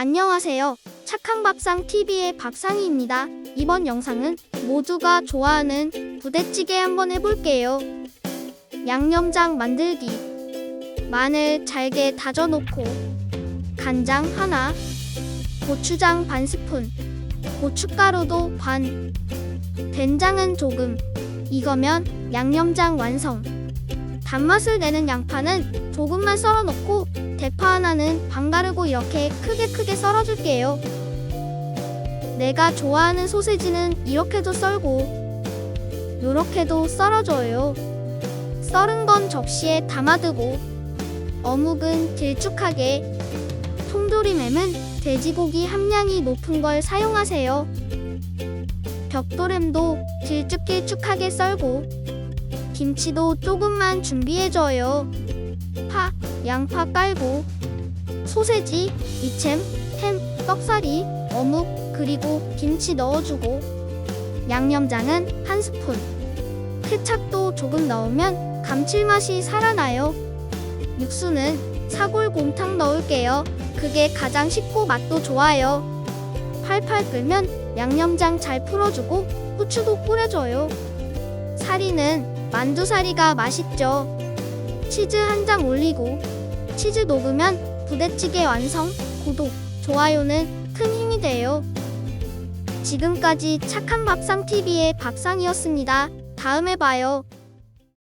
안녕하세요. 착한 밥상 TV의 박상희입니다. 이번 영상은 모두가 좋아하는 부대찌개 한번 해볼게요. 양념장 만들기. 마늘 잘게 다져 놓고 간장 하나, 고추장 반 스푼, 고춧가루도 반, 된장은 조금. 이거면 양념장 완성. 단맛을 내는 양파는 조금만 썰어 놓고 대파 하나는 반 가르고 이렇게 크게 크게 썰어줄게요. 내가 좋아하는 소세지는 이렇게도 썰고 요렇게도 썰어줘요. 썰은 건 접시에 담아두고 어묵은 길쭉하게 통조림햄은 돼지고기 함량이 높은 걸 사용하세요. 벽도램도 길쭉길쭉하게 썰고 김치도 조금만 준비해줘요. 파, 양파 깔고 소세지, 이챔, 햄, 떡사리, 어묵, 그리고 김치 넣어주고 양념장은 한 스푼 케찹도 조금 넣으면 감칠맛이 살아나요. 육수는 사골곰탕 넣을게요. 그게 가장 쉽고 맛도 좋아요. 팔팔 끓면 양념장 잘 풀어주고 후추도 뿌려줘요. 사리는 만두사리가 맛있죠. 치즈 한 장 올리고 치즈 녹으면 부대찌개 완성. 구독, 좋아요는 큰 힘이 돼요. 지금까지 착한 밥상 TV의 밥상이었습니다. 다음에 봐요.